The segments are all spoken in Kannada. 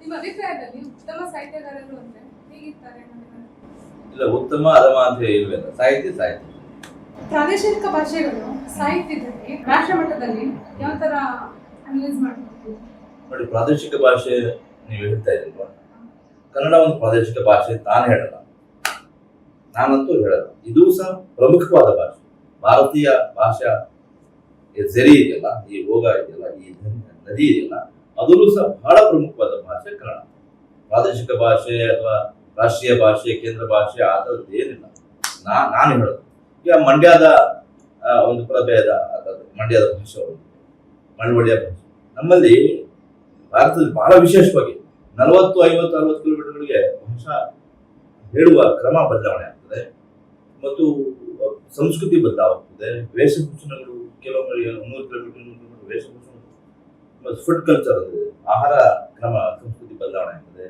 ನಿಮ್ಮ ಅಭಿಪ್ರಾಯದಲ್ಲಿ ಉತ್ತಮ ಸಾಹಿತ್ಯಗಾರರು ಅಂದ್ರೆ ಹೇಗಿರ್ತಾರೆ ಇಲ್ಲ ಉತ್ತಮ ಅಧಮ ಅಂತ ಇಲ್ವೇನ ಸಾಹಿತ್ಯ ಸಾಹಿತ್ಯ. ಪ್ರಾದೇಶಿಕ ಭಾಷೆಗಳು ಸಾಹಿತ್ಯದಲ್ಲಿ ರಾಷ್ಟ್ರ ಮಟ್ಟದಲ್ಲಿ ಯಾವ ತರ ಅನಲೈಸ್ ಮಾಡಬಹುದು ನೋಡಿ ಪ್ರಾದೇಶಿಕ ಭಾಷೆ ನೀವು ಹೇಳ್ತಾ ಇದ್ದೀಲ್ವಾ ಕನ್ನಡ ಒಂದು ಪ್ರಾದೇಶಿಕ ಭಾಷೆ ನಾನು ಹೇಳಲ್ಲ. ನಾನಂತೂ ಹೇಳಲ್ಲ. ಇದು ಸಹ ಪ್ರಮುಖವಾದ ಭಾಷೆ. ಭಾರತೀಯ ಭಾಷಾ ಜರಿ ಇದೆಯಲ್ಲ ಈ ಹೋಗ ಇದೆಯಲ್ಲ ಈ ನದಿ ಇದೆಯಲ್ಲ ಅದರಲ್ಲೂ ಸಹ ಬಹಳ ಪ್ರಮುಖವಾದ ಭಾಷೆ ಕನ್ನಡ. ಪ್ರಾದೇಶಿಕ ಭಾಷೆ ಅಥವಾ ರಾಷ್ಟ್ರೀಯ ಭಾಷೆ, ಕೇಂದ್ರ ಭಾಷೆ ಆ ಥರದ್ದು ಏನಿಲ್ಲ. ನಾ, ನಾನು ಹೇಳೋದು. ಈಗ ಮಂಡ್ಯದ ಒಂದು ಪ್ರಭೇದ ಅದಾದ್ರೆ ಮಂಡ್ಯದ ಭಾಷೆ ಒಂದು ಮಳವಳ್ಳಿಯ ಭಾಷೆ. ನಮ್ಮಲ್ಲಿ ಭಾರತದಲ್ಲಿ ಬಹಳ ವಿಶೇಷವಾಗಿ ನಲವತ್ತು, ಐವತ್ತು, ಅರವತ್ತು ಕಿಲೋಮೀಟರ್ಗಳಿಗೆ ಭಾಷಾ ಹೇಳುವ ಕ್ರಮ ಬದಲಾವಣೆ ಆಗ್ತದೆ. ಮತ್ತು ಸಂಸ್ಕೃತಿ ಬದಲಾಗುತ್ತದೆ ವೇಷಭೂಷಣಗಳು, ಕೆಲವೊಮ್ಮೆ ನೂರು ಕಿಲೋಮೀಟರ್ ವೇಷಭೂಷಣ ಮತ್ತು ಫುಡ್ ಕಲ್ಚರ್ ಅದು. ಆಹಾರ ಕ್ರಮ, ಸಂಸ್ಕೃತಿ ಬದಲಾವಣೆ ಆಗ್ತದೆ.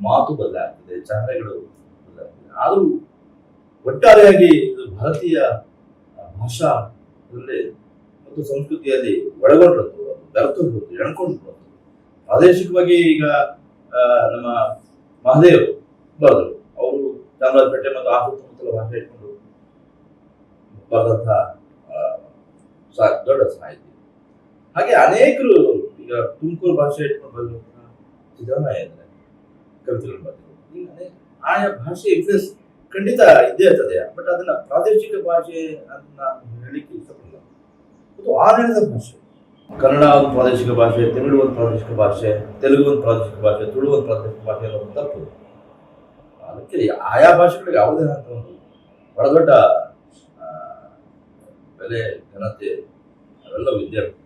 ಮಾತು ಬದಲಾಗ್ತದೆ. ಚಹರೆಗಳು ಬದಲಾಗ್ತದೆ. ಆದರೂ ಒಟ್ಟಾರೆಯಾಗಿ ಭಾರತೀಯ ಭಾಷಾ ಮತ್ತು ಸಂಸ್ಕೃತಿಯಲ್ಲಿ ಒಳಗೊಂಡಿರೋದು ಅದು ಎಣ್ಕೊಂಡು ಪ್ರಾದೇಶಿಕವಾಗಿ ಈಗ ನಮ್ಮ ಮಹದೇವ್ ಬರೆದರು ಅವರು ಚಾಮರಾಜಪೇಟೆ ಮತ್ತು ಆ ಸುತ್ತಮುತ್ತಲ ಭಾಷೆ ಇಟ್ಕೊಂಡು ಬರೆದಂತಹ ದೊಡ್ಡ ಸಾಹಿತ್ಯ. ಹಾಗೆ ಅನೇಕರು ತುಮಕೂರು ಭಾಷೆ ಇಟ್ಕೊಂಡು ಬರೆದಂತಹ ಸಿದ್ದರಾಮಯ್ಯ ಆಯಾ ಭಾಷೆ ಇನ್ಫ್ಲೂಯೆನ್ಸ್ ಖಂಡಿತ ಇದ್ದೇ ಇರ್ತದೆ ಬಟ್ ಅದನ್ನ ಪ್ರಾದೇಶಿಕ ಭಾಷೆ ಅಂತ ನಾನು ಹೇಳಲಿಕ್ಕೆ ಇಷ್ಟಪಡಲ್ಲ. ಅದು ಆಡಳಿತ ಭಾಷೆ. ಕನ್ನಡ ಒಂದು ಪ್ರಾದೇಶಿಕ ಭಾಷೆ ತಮಿಳು ಒಂದು ಪ್ರಾದೇಶಿಕ ಭಾಷೆ, ತೆಲುಗು ಒಂದು ಪ್ರಾದೇಶಿಕ ಭಾಷೆ, ತುಳು ಒಂದು ಪ್ರಾದೇಶಿಕ ಭಾಷೆ ಅನ್ನೋದು ತಪ್ಪು. ಅದಕ್ಕೆ ಆಯಾ ಭಾಷೆಗಳಿಗೆ ಯಾವುದೇ ಅಂತ ಒಂದು ಬಹಳ ದೊಡ್ಡ ಬೆಲೆ, ಘನತೆ, ಅವೆಲ್ಲವೂ ಇರ್ತದೆ